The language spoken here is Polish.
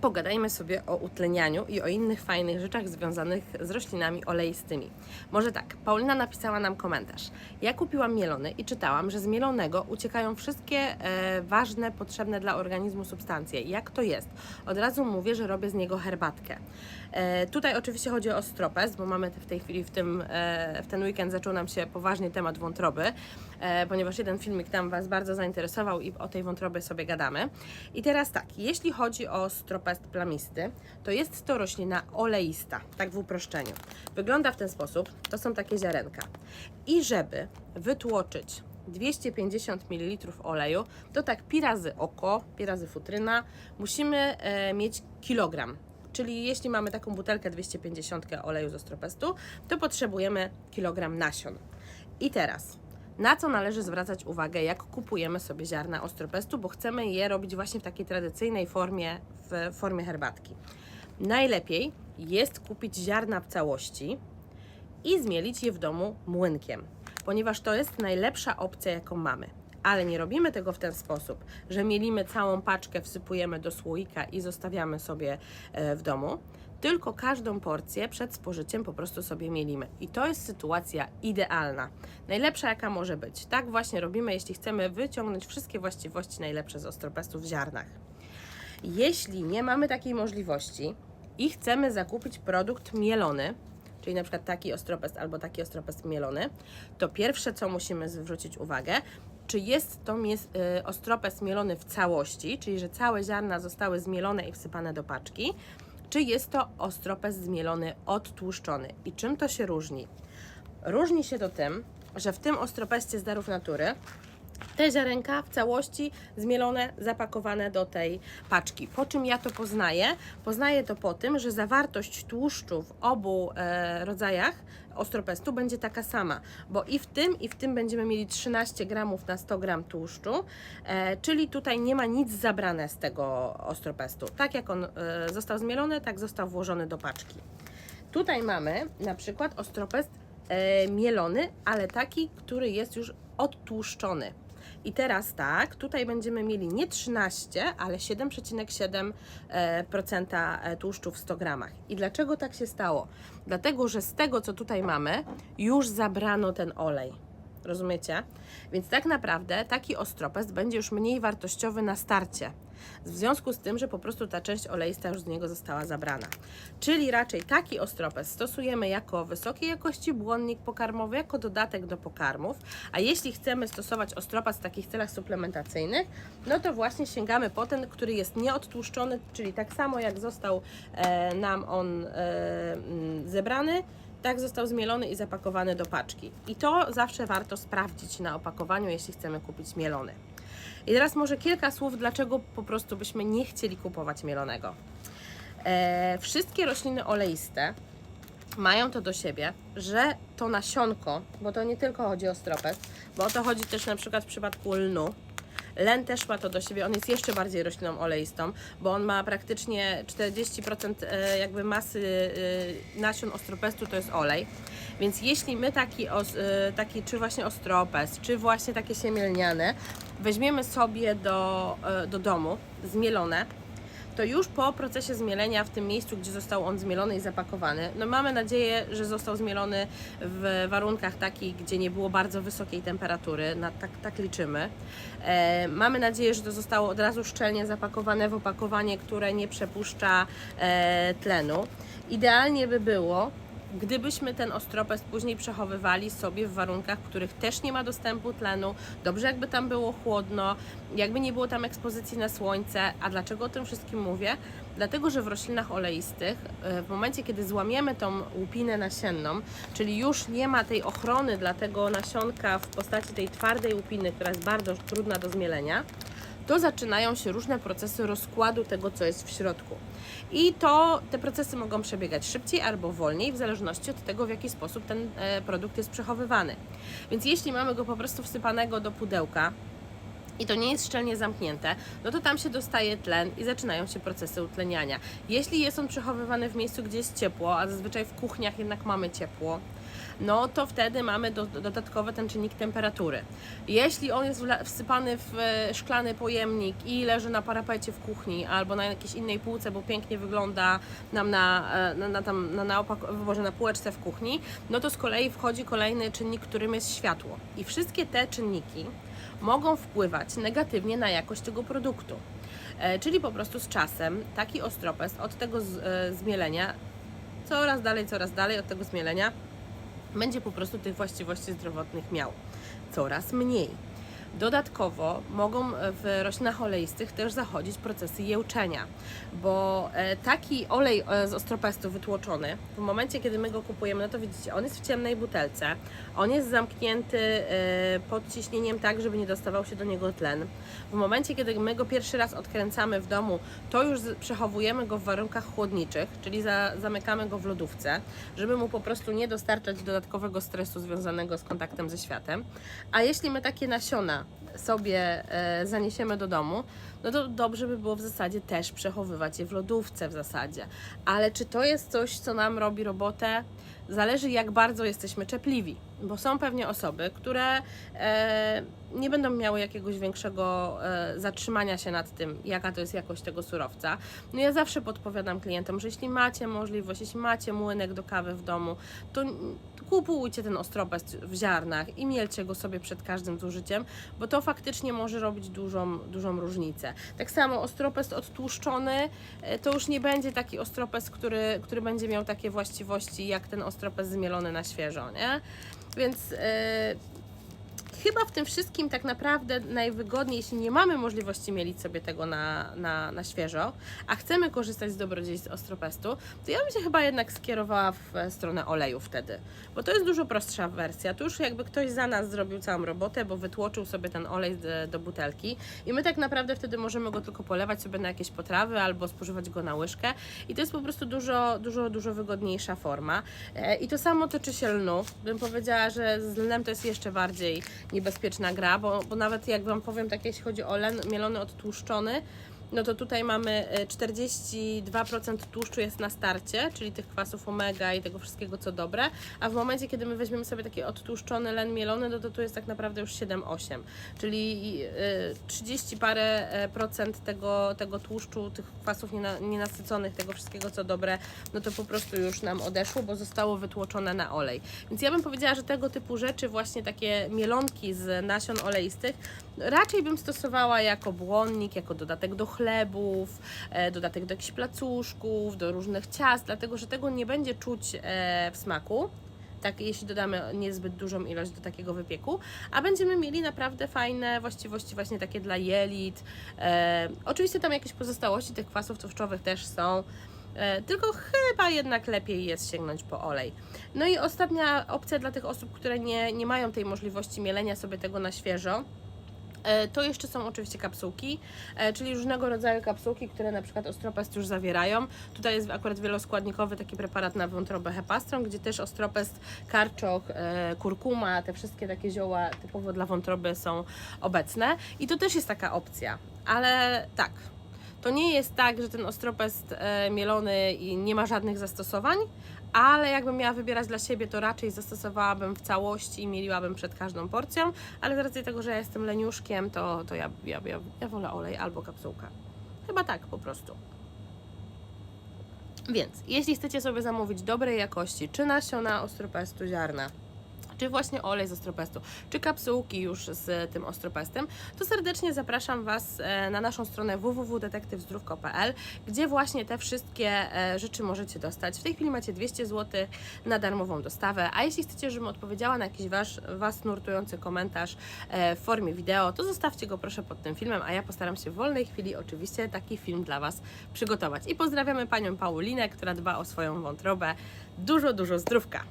pogadajmy sobie o utlenianiu i o innych fajnych rzeczach związanych z roślinami oleistymi. Może tak, Paulina napisała nam komentarz. Ja kupiłam mielony i czytałam, że z mielonego uciekają wszystkie e, ważne, potrzebne dla organizmu substancje. Jak to jest? Od razu mówię, że robię z niego herbatkę. E, tutaj oczywiście chodzi o stropes, bo mamy w tej chwili w, tym, e, w ten weekend zaczął nam się poważnie temat wątroby, e, ponieważ jeden filmik tam Was bardzo zainteresował i o tej wątrobie sobie gadamy. I teraz tak, jeśli chodzi o plamisty, to jest to roślina oleista, tak w uproszczeniu. Wygląda w ten sposób, to są takie ziarenka. I żeby wytłoczyć 250 ml oleju, to tak pi razy oko, pi razy futryna, musimy e, mieć kilogram. Czyli jeśli mamy taką butelkę 250 oleju z ostropestu, to potrzebujemy kilogram nasion. I teraz, na co należy zwracać uwagę, jak kupujemy sobie ziarna ostropestu, bo chcemy je robić właśnie w takiej tradycyjnej formie, w formie herbatki. Najlepiej jest kupić ziarna w całości i zmielić je w domu młynkiem, ponieważ to jest najlepsza opcja, jaką mamy. Ale nie robimy tego w ten sposób, że mielimy całą paczkę, wsypujemy do słoika i zostawiamy sobie e, w domu, tylko każdą porcję przed spożyciem po prostu sobie mielimy. I to jest sytuacja idealna, najlepsza jaka może być. Tak właśnie robimy, jeśli chcemy wyciągnąć wszystkie właściwości najlepsze z ostropestu w ziarnach. Jeśli nie mamy takiej możliwości i chcemy zakupić produkt mielony, czyli na przykład taki ostropest albo taki ostropest mielony, to pierwsze co musimy zwrócić uwagę, czy jest to mies- y, ostropest mielony w całości, czyli że całe ziarna zostały zmielone i wsypane do paczki, czy jest to ostropest zmielony odtłuszczony. I czym to się różni? Różni się to tym, że w tym ostropeście z darów natury te ziarenka w całości zmielone, zapakowane do tej paczki. Po czym ja to poznaję? Poznaję to po tym, że zawartość tłuszczu w obu e, rodzajach ostropestu będzie taka sama, bo i w tym, i w tym będziemy mieli 13 gramów na 100 gram tłuszczu, e, czyli tutaj nie ma nic zabrane z tego ostropestu. Tak jak on e, został zmielony, tak został włożony do paczki. Tutaj mamy na przykład ostropest e, mielony, ale taki, który jest już odtłuszczony. I teraz tak, tutaj będziemy mieli nie 13, ale 7,7% e, e, tłuszczu w 100 gramach. I dlaczego tak się stało? Dlatego, że z tego, co tutaj mamy, już zabrano ten olej. Rozumiecie? Więc tak naprawdę taki ostropest będzie już mniej wartościowy na starcie. W związku z tym, że po prostu ta część oleista już z niego została zabrana. Czyli raczej taki ostropest stosujemy jako wysokiej jakości błonnik pokarmowy, jako dodatek do pokarmów. A jeśli chcemy stosować ostropest w takich celach suplementacyjnych, no to właśnie sięgamy po ten, który jest nieodtłuszczony, czyli tak samo jak został e, nam on e, mm, zebrany, tak został zmielony i zapakowany do paczki. I to zawsze warto sprawdzić na opakowaniu, jeśli chcemy kupić mielony. I teraz może kilka słów, dlaczego po prostu byśmy nie chcieli kupować mielonego. E, wszystkie rośliny oleiste mają to do siebie, że to nasionko, bo to nie tylko chodzi o stropest, bo o to chodzi też na przykład w przypadku lnu, Len też ma to do siebie, on jest jeszcze bardziej rośliną oleistą, bo on ma praktycznie 40% e, jakby masy e, nasion ostropestu to jest olej. Więc jeśli my taki, e, taki czy właśnie ostropest, czy właśnie takie siemielniane weźmiemy sobie do, do domu, zmielone, to już po procesie zmielenia w tym miejscu, gdzie został on zmielony i zapakowany, no mamy nadzieję, że został zmielony w warunkach takich, gdzie nie było bardzo wysokiej temperatury, na, tak, tak liczymy. E, mamy nadzieję, że to zostało od razu szczelnie zapakowane w opakowanie, które nie przepuszcza e, tlenu. Idealnie by było, gdybyśmy ten ostropest później przechowywali sobie w warunkach, w których też nie ma dostępu tlenu, dobrze jakby tam było chłodno, jakby nie było tam ekspozycji na słońce. A dlaczego o tym wszystkim mówię? Dlatego, że w roślinach oleistych, e, w momencie kiedy złamiemy tą łupinę nasienną, czyli już nie ma tej ochrony dla tego nasionka w postaci tej twardej łupiny, która jest bardzo trudna do zmielenia, to zaczynają się różne procesy rozkładu tego, co jest w środku. I to te procesy mogą przebiegać szybciej albo wolniej, w zależności od tego, w jaki sposób ten e, produkt jest przechowywany. Więc jeśli mamy go po prostu wsypanego do pudełka, i to nie jest szczelnie zamknięte, no to tam się dostaje tlen i zaczynają się procesy utleniania. Jeśli jest on przechowywany w miejscu, gdzie jest ciepło, a zazwyczaj w kuchniach jednak mamy ciepło, no to wtedy mamy do, dodatkowy ten czynnik temperatury. Jeśli on jest wsypany w e, szklany pojemnik i leży na parapecie w kuchni albo na jakiejś innej półce, bo pięknie wygląda nam na, e, na, na, tam, na, na, opak- Boże, na półeczce w kuchni, no to z kolei wchodzi kolejny czynnik, którym jest światło. I wszystkie te czynniki mogą wpływać negatywnie na jakość tego produktu. E, Czyli po prostu z czasem taki ostropest od tego zmielenia coraz dalej, coraz dalej od tego zmielenia będzie po prostu tych właściwości zdrowotnych miał coraz mniej. Dodatkowo mogą w roślinach oleistych też zachodzić procesy jełczenia, bo e, taki olej e, z ostropestu wytłoczony, w momencie kiedy my go kupujemy, no to widzicie, on jest w ciemnej butelce, on jest zamknięty e, pod ciśnieniem tak, żeby nie dostawał się do niego tlen. W momencie, kiedy my go pierwszy raz odkręcamy w domu, to już przechowujemy go w warunkach chłodniczych, czyli za, zamykamy go w lodówce, żeby mu po prostu nie dostarczać dodatkowego stresu związanego z kontaktem ze światem. A jeśli my takie nasiona sobie e, zaniesiemy do domu, no to dobrze by było w zasadzie też przechowywać je w lodówce w zasadzie. Ale czy to jest coś, co nam robi robotę? Zależy jak bardzo jesteśmy czepliwi, bo są pewnie osoby, które e, nie będą miały jakiegoś większego e, zatrzymania się nad tym, jaka to jest jakość tego surowca. No ja zawsze podpowiadam klientom, że jeśli macie możliwość, jeśli macie młynek do kawy w domu, to kupujcie ten ostropest w ziarnach i mielcie go sobie przed każdym zużyciem, bo to faktycznie może robić dużą, dużą różnicę. Tak samo ostropest odtłuszczony e, to już nie będzie taki ostropest, który, który będzie miał takie właściwości jak ten ostropest zmielony na świeżo, nie? Więc e, chyba w tym wszystkim tak naprawdę najwygodniej, jeśli nie mamy możliwości mielić sobie tego na, na, na świeżo, a chcemy korzystać z dobrodziejstw ostropestu, to ja bym się chyba jednak skierowała w stronę oleju wtedy, bo to jest dużo prostsza wersja. Tu już jakby ktoś za nas zrobił całą robotę, bo wytłoczył sobie ten olej do, do butelki i my tak naprawdę wtedy możemy go tylko polewać sobie na jakieś potrawy albo spożywać go na łyżkę i to jest po prostu dużo, dużo, dużo wygodniejsza forma. E, I to samo tyczy się lnu. Bym powiedziała, że z lnem to jest jeszcze bardziej niebezpieczna gra, bo, bo nawet jak Wam powiem, tak jeśli chodzi o len mielony odtłuszczony, no to tutaj mamy e, 42% tłuszczu jest na starcie, czyli tych kwasów omega i tego wszystkiego co dobre, a w momencie kiedy my weźmiemy sobie taki odtłuszczony len mielony, no to tu jest tak naprawdę już 7-8, czyli e, 30 parę e, procent tego, tego tłuszczu, tych kwasów niena, nienasyconych, tego wszystkiego co dobre, no to po prostu już nam odeszło, bo zostało wytłoczone na olej. Więc ja bym powiedziała, że tego typu rzeczy, właśnie takie mielonki z nasion oleistych, raczej bym stosowała jako błonnik, jako dodatek do chlebów, e, dodatek do jakichś placuszków, do różnych ciast, dlatego że tego nie będzie czuć e, w smaku. Tak, jeśli dodamy niezbyt dużą ilość do takiego wypieku, a będziemy mieli naprawdę fajne właściwości właśnie takie dla jelit. E, oczywiście tam jakieś pozostałości tych kwasów tłuszczowych też są, e, tylko chyba jednak lepiej jest sięgnąć po olej. No i ostatnia opcja dla tych osób, które nie, nie mają tej możliwości mielenia sobie tego na świeżo, To jeszcze są oczywiście kapsułki, e, czyli różnego rodzaju kapsułki, które na przykład ostropest już zawierają. Tutaj jest akurat wieloskładnikowy taki preparat na wątrobę hepastron, gdzie też ostropest, karczok, e, kurkuma, te wszystkie takie zioła typowo dla wątroby są obecne. I to też jest taka opcja, ale tak. To nie jest tak, że ten ostropest e, mielony nie ma żadnych zastosowań, ale jakbym miała wybierać dla siebie, to raczej zastosowałabym w całości i mieliłabym przed każdą porcją, ale z racji tego, że ja jestem leniuszkiem, to, to ja, ja, ja, ja wolę olej albo kapsułkę. Chyba tak po prostu. Więc jeśli chcecie sobie zamówić dobrej jakości, czy nasiona ostropestu ziarna, czy właśnie olej z ostropestu, czy kapsułki już z tym ostropestem, to serdecznie zapraszam Was e, na naszą stronę www.detektywzdrówko.pl, gdzie właśnie te wszystkie e, rzeczy możecie dostać. W tej chwili macie 200 zł na darmową dostawę, a jeśli chcecie, żebym odpowiedziała na jakiś Was nurtujący komentarz e, w formie wideo, to zostawcie go proszę pod tym filmem, a ja postaram się w wolnej chwili oczywiście taki film dla Was przygotować. I pozdrawiamy Panią Paulinę, która dba o swoją wątrobę. Dużo, dużo zdrówka!